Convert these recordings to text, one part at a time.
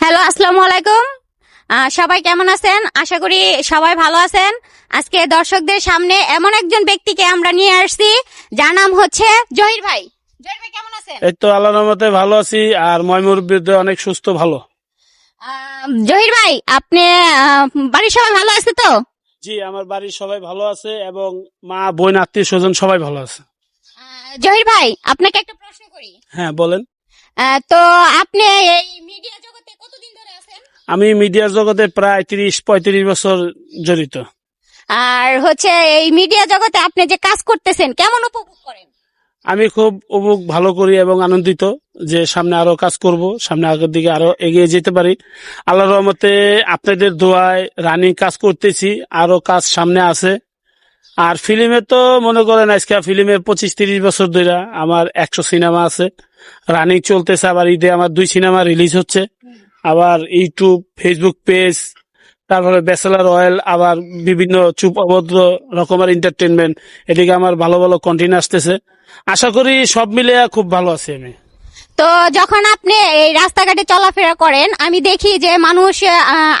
Hello আসসালামু আলাইকুম। সবাই কেমন আছেন? আশা করি সবাই ভালো আছেন। আজকে দর্শকদের সামনে এমন একজন ব্যক্তিকে আমরা নিয়ে আসছি যার নাম হচ্ছে জহির ভাই। জহির ভাই কেমন আছেন? এই তো আল্লাহর রহমতে ভালো আছি আর ময়মুরব্বিতে অনেক সুস্থ ভালো। জহির ভাই আপনি বাড়ির সবাই ভালো আছে তো? জি আমার বাড়ির সবাই ভালো আছে এবং মা বোন আত্মীয় স্বজন সবাই ভালো আছে। জহির ভাই আপনাকে একটা প্রশ্ন করি। হ্যাঁ বলেন। তো আপনি এই মিডিয়া জগতে কতদিন ধরে আছেন আমি মিডিয়ার জগতে প্রায় তিরিশ পঁয়ত্রিশ বছর জড়িত। আর হচ্ছে এই মিডিয়া জগতে আপনি যে কাজ করতেছেন কেমন উপভোগ করেন? আমি খুব উপভোগ ভালো করি এবং আনন্দিত যে সামনে আরও কাজ করব সামনে আগের দিকে আরও এগিয়ে যেতে পারি। আল্লাহর রহমতে আপনাদের দোয়ায় রানিং কাজ করতেছি আরও কাজ সামনে আছে। আর ফিল্মে তো মনে করেন আজকে ফিল্মের পঁচিশ তিরিশ বছর ধরে আমার একশো সিনেমা আছে। রানিং চলতেছে আবার ঈদে আমার দুই সিনেমা রিলিজ হচ্ছে। আবার ইউটিউব ফেসবুক পেজ তারপরে ব্যাচেলার অয়েল আবার বিভিন্ন চুপ অভদ্র রকমের এন্টারটেনমেন্ট এদিকে আমার ভালো ভালো কন্টেন্ট আসতেছে। আশা করি সব মিলে খুব ভালো আছি আমি। তো যখন আপনি এই রাস্তাঘাটে চলাফেরা করেন আমি দেখি যে মানুষ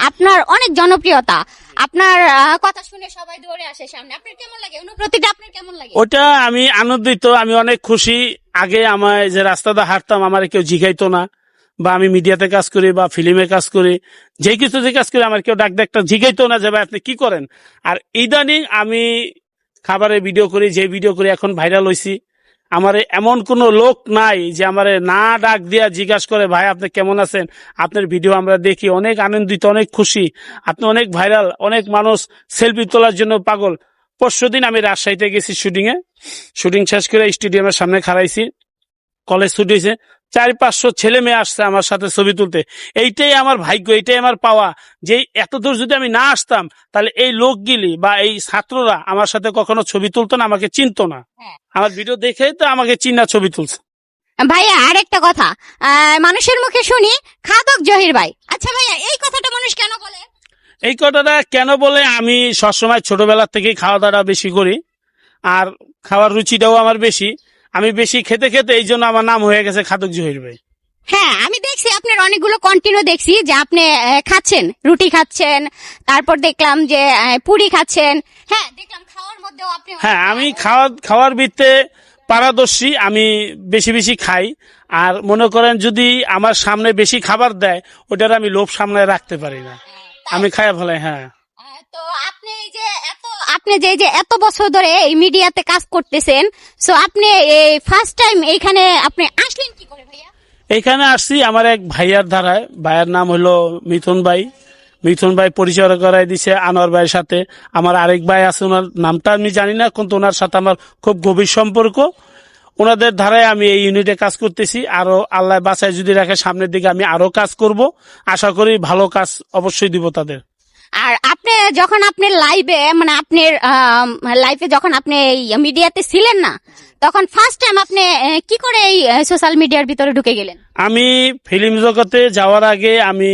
আপনার অনেক জনপ্রিয়তা। আপনার কথা শুনে সবাই দৌড়ে আসে সামনে। আপনার কেমন লাগে? অনুপ্রতিটা আপনার কেমন লাগে? ওটা আমি আনন্দিত আমি অনেক খুশি। আগে আমায় যে রাস্তাটা হাঁটতাম আমার কেউ জিগাইতো না। বা আমি মিডিয়াতে কাজ করি বা ফিল্মে কাজ করি, যে কিছুতে কাজ করি, আমার কেউ ডাক ডাকটা জিগাইতো না যে, ভাই, আপনি কি করেন? আর ইদানিং আমি খাবারের ভিডিও করি, যে ভিডিও করি, এখন ভাইরাল হয়েছি আমার এমন কোনো লোক নাই যে, আমার না ডাক দিয়া জিজ্ঞাসা করে, ভাই, আপনি কেমন আছেন? আপনার ভিডিও আমরা দেখি, অনেক আনন্দিত, অনেক খুশি। আপনি অনেক ভাইরাল অনেক মানুষ সেলফি তোলার জন্য পাগল। পরশু দিন আমি রাজশাহীতে গেছি শুটিং এ শুটিং শেষ করে স্টেডিয়ামের সামনে খাড়াইছি। কলেজ ছুটি হয়েছে। চার পাঁচশো ছেলে মেয়ে আসছে আমার সাথে ছবি তুলতে। এইটাই আমার ভাগ্য এইটাই আমার পাওয়া। যে এত দূর যদি আমি না আসতাম তাহলে এই লোকগুলি বা এই ছাত্ররা আমার সাথে কখনো ছবি তুলতো না আমাকে চিনতো না। হ্যাঁ। আমার ভিডিও দেখে তো আমাকে চিনা ছবি তুলছে। ভাইয়া আর একটা কথা মানুষের মুখে শুনি খাদক জহির ভাই। আচ্ছা ভাইয়া এই কথাটা মানুষ কেন বলে? এই কথাটা কেন বলে? আমি সবসময় ছোটবেলা থেকেই খাওয়া দাওয়া বেশি করি আর খাওয়ার রুচিটাও আমার বেশি। আমি বেশি খেতে খেতে এই জন্য আমার নাম হয়ে গেছে খাদক জহির ভাই। হ্যাঁ আমি দেখছি আপনার অনেকগুলো কন্টিনিউ দেখছি যে আপনি খাচ্ছেন রুটি খাচ্ছেন তারপর দেখলাম যে পুরি খাচ্ছেন। হ্যাঁ দেখলাম খাওয়ার মধ্যেও আপনি হ্যাঁ আমি খাওয়া খাওয়ার ভিত্তে পারদর্শী আমি বেশি বেশি খাই। আর মনে করেন যদি আমার সামনে বেশি খাবার দেয় ওটার আমি লোভ সামনে রাখতে পারি না। আমি খাই ফেলাই হ্যাঁ। তো আপনি এই যে এত আপনি যে যে এত বছর ধরে এই মিডিয়াতে কাজ করতেছেন সো আপনি এই ফার্স্ট টাইম এইখানে আপনি আসলেন কি করে ভাইয়া? এইখানে আসছি আমার এক ভাইয়ার ধারায় ভাইয়ের নাম হলো মিথুন ভাই। মিথুন ভাই পরিচয় করাই দিছে আনোয়ার ভাইয়ের সাথে। আমার আরেক ভাই আছে, ওনার নামটা আমি জানি না, কিন্তু ওনার সাথে আমার খুব গভীর সম্পর্ক। ওনাদের ধারায় আমি এই ইউনিটে কাজ করতেছি। আরও আল্লাহ বাসায় যদি রাখে, সামনের দিকে আমি আরও কাজ করব। আশা করি ভালো কাজ অবশ্যই দিব তাদের। আর আপনি যখন আপনি লাইভে মানে আপনি লাইফে যখন আপনি এই মিডিয়াতে ছিলেন না, তখন ফার্স্ট টাইম আপনি কি করে এই সোশ্যাল মিডিয়ার ভিতরে ঢুকে গেলেন? আমি ফিল্ম জগতে যাওয়ার আগে আমি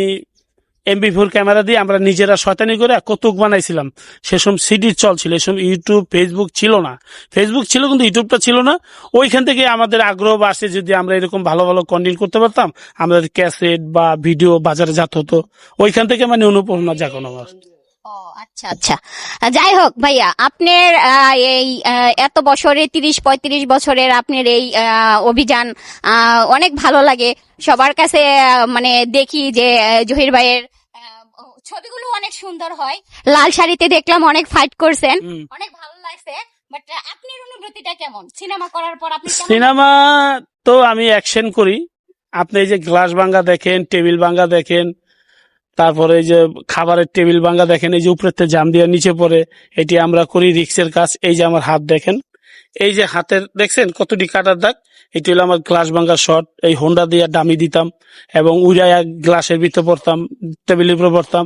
এমবি ফোর ক্যামেরা দিয়ে আমরা নিজেরা শয়তানি করে কৌতুক বানাইছিলাম। সেসব সিডি চল ছিল এসব ইউটিউব ফেসবুক ছিল না। ফেসবুক ছিল কিন্তু ইউটিউবটা ছিল না। ওইখান থেকে আমাদের আগ্রহ আসে যদি আমরা এরকম ভালো ভালো কন্টেন্ট করতে পারতাম, আমাদের ক্যাসেট বা ভিডিও বাজারে জাত হতো। ওইখান থেকে মানে অনুপ্রেরণা জাগানো কোনো আচ্ছা আচ্ছা। যাই হোক ভাইয়া আপনার এই এত বছরে তিরিশ পঁয়ত্রিশ বছরের আপনার এই অভিযান অনেক ভালো লাগে। সবার কাছে মানে দেখি যে জহির ভাইয়ের ছবিগুলো অনেক সুন্দর হয়। লাল শাড়িতে দেখলাম অনেক ফাইট করছেন। অনেক ভালো লাগছে বাট আপনার অনুভূতিটা কেমন? সিনেমা করার পর আপনি সিনেমা তো আমি অ্যাকশন করি। আপনি এই যে গ্লাস ভাঙ্গা দেখেন টেবিল ভাঙ্গা দেখেন তারপরে এই যে খাবারের টেবিল ভাঙ্গা দেখেন, এই যে উপরেতে জাম দিয়ে নিচে পড়ে, এটি আমরা করি রিক্সের কাজ। এই যে আমার হাত দেখেন, এই যে হাতের দেখছেন কতটি কাটার দাগ? এটি হলো আমার গ্লাস ভাঙ্গা শট, এই হোন্ডা দিয়ে ডামি দিতাম এবং উড়াইয়া গ্লাসের ভিতরে পড়তাম, টেবিলের উপরে পড়তাম।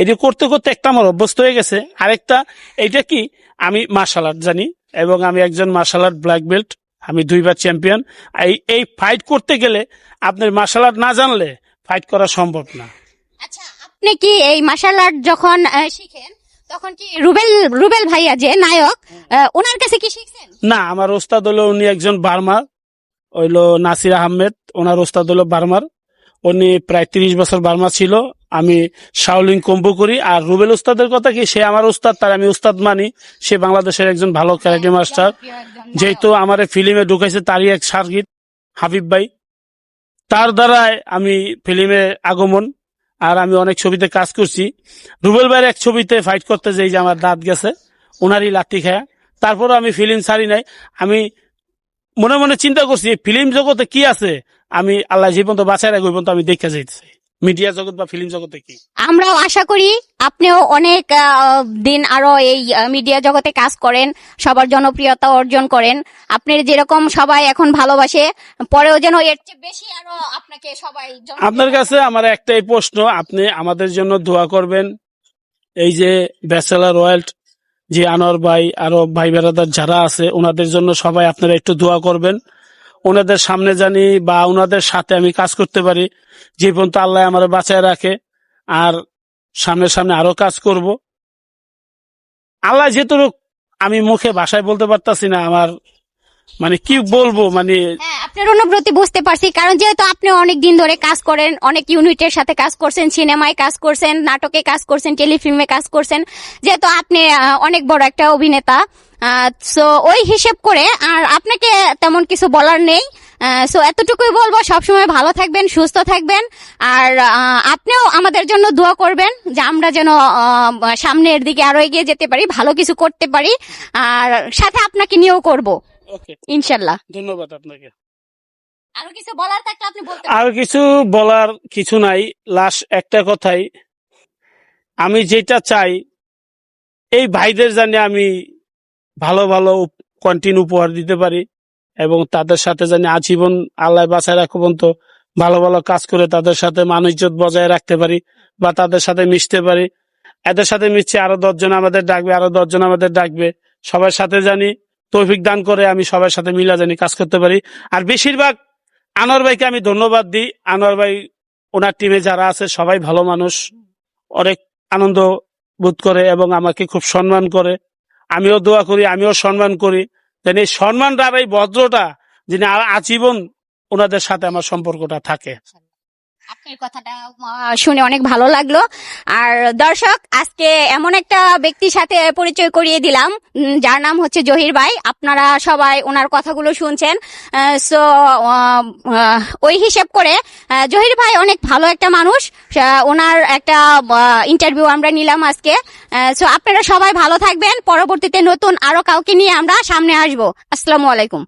এটি করতে করতে একটা আমার অভ্যস্ত হয়ে গেছে। আরেকটা, এইটা কি? আমি মার্শাল আর্ট জানি এবং আমি একজন মার্শাল আর্ট ব্ল্যাক বেল্ট আমি দুইবার চ্যাম্পিয়ন এই এই ফাইট করতে গেলে আপনার মার্শাল আর্ট না জানলে ফাইট করা সম্ভব না। আচ্ছা আপনি কি এই মার্শাল আর্ট যখন শিখেন তখন কি রুবেল রুবেল ভাইয়া যে নায়ক ওনার কাছে কি শিখছেন? না আমার ওস্তাদ হলো উনি একজন বার্মার হইল নাসির আহমেদ ওনার ওস্তাদ হলো বার্মার। উনি প্রায় তিরিশ বছর বার্মা ছিল আমি শাওলিং কম্বু করি আর রুবেল উস্তাদের কথা কি সে আমার উস্তাদ তার আমি উস্তাদ মানি। সে বাংলাদেশের একজন ভালো ক্যারাটে মাস্টার। যেহেতু আমার ফিল্মে ঢুকাইছে তারই এক সার্গিত হাবিব ভাই। তার দ্বারাই আমি ফিল্মে আগমন। আর আমি অনেক ছবিতে কাজ করছি। রুবেল ভাইয়ের এক ছবিতে ফাইট করতে যাই যে আমার দাঁত গেছে ওনারই লাঠি খায়। তারপরে আমি ফিল্ম ছাড়ি নাই। আমি মনে মনে চিন্তা করছি ফিল্ম জগতে কি আছে? আমি আল্লাহ জীবন্ত বাঁচায় রাখব আমি দেখে যাইতেছি। মিডিয়া জগৎ বা ফিল্ম জগতে কি? আমরাও আশা করি আপনিও অনেক দিন আরও এই মিডিয়া জগতে কাজ করেন সবার জনপ্রিয়তা অর্জন করেন। আপনার যেরকম সবাই এখন ভালোবাসে পরেও যেন এর চেয়ে বেশি আরও আপনাকে সবাই আপনার কাছে আমার একটাই প্রশ্ন আপনি আমাদের জন্য দোয়া করবেন। এই যে ব্যাচেলার ওয়ার্ল্ড যে আনোয়ার ভাই আরও ভাই বেড়াদার যারা আছে ওনাদের জন্য সবাই আপনারা একটু দোয়া করবেন। ওনাদের সামনে জানি বা ওনাদের সাথে আমি কাজ করতে পারি। যে পর্যন্ত আল্লাহ আমার বাঁচায় রাখে, আর সামনে সামনে আরও কাজ করব। আল্লাহ যেহেতু আমি মুখে ভাষায় বলতে পারতাছি না, আমার মানে কি বলব মানে হ্যাঁ আপনার অনুভূতি বুঝতে পারছি কারণ যেহেতু আপনি অনেক দিন ধরে কাজ করেন অনেক ইউনিটের সাথে কাজ করছেন সিনেমায় কাজ করছেন নাটকে কাজ করছেন টেলিফিল্মে কাজ করছেন যেহেতু আপনি অনেক বড় একটা অভিনেতা সো ওই হিসেব করে আর আপনাকে তেমন কিছু বলার নেই সো এতটুকুই বলব সবসময় ভালো থাকবেন সুস্থ থাকবেন আর আপনিও আমাদের জন্য দোয়া করবেন যে আমরা যেন সামনের দিকে আরও এগিয়ে যেতে পারি ভালো কিছু করতে পারি আর সাথে আপনাকে নিয়েও করব। ইনশাল্লাহ ধন্যবাদ আপনাকে। আরও কিছু বলার থাকলে আপনি বলতে আর কিছু বলার কিছু নাই লাস্ট একটা কথাই। আমি যেটা চাই এই ভাইদের জানি আমি ভালো ভালো কন্টিনিউ উপহার দিতে পারি এবং তাদের সাথে জানি আজীবন আল্লাহ বাঁচায় রাখো পর্যন্ত ভালো ভালো কাজ করে তাদের সাথে মানুষজন বজায় রাখতে পারি বা তাদের সাথে মিশতে পারি। এদের সাথে মিশছে আরও দশজন আমাদের ডাকবে আরও দশজন আমাদের ডাকবে। সবার সাথে জানি তৌফিক দান করে আমি সবার সাথে মিলা জানি কাজ করতে পারি। আর বেশিরভাগ আনোয়ার ভাইকে আমি ধন্যবাদ দিই। আনোয়ার ভাই, ওনার টিমে যারা আছে, সবাই ভালো মানুষ, অনেক আনন্দ বোধ করে এবং আমাকে খুব সম্মান করে। আমিও দোয়া করি, আমিও সম্মান করি। যেন এই সম্মানটা আর এই ভদ্রটা যিনি আজীবন ওনাদের সাথে আমার সম্পর্কটা থাকে। আপনার কথাটা শুনে অনেক ভালো লাগল। আর দর্শক, আজকে এমন একটা ব্যক্তির সাথে পরিচয় করিয়ে দিলাম যার নাম হচ্ছে জহির ভাই। আপনারা সবাই ওনার কথাগুলো শুনছেন। সো ওই হিসেব করে জহির ভাই অনেক ভালো একটা মানুষ। ওনার একটা ইন্টারভিউ আমরা নিলাম আজকে। সো আপনারা সবাই ভালো থাকবেন। পরবর্তীতে নতুন আরও কাউকে নিয়ে আমরা সামনে আসব। আসসালামু আলাইকুম।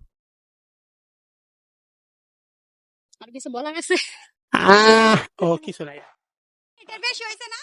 আর কিছু বলার আছে? আহ, ও কিছু নাই। এটার বেশি হয়েছে না?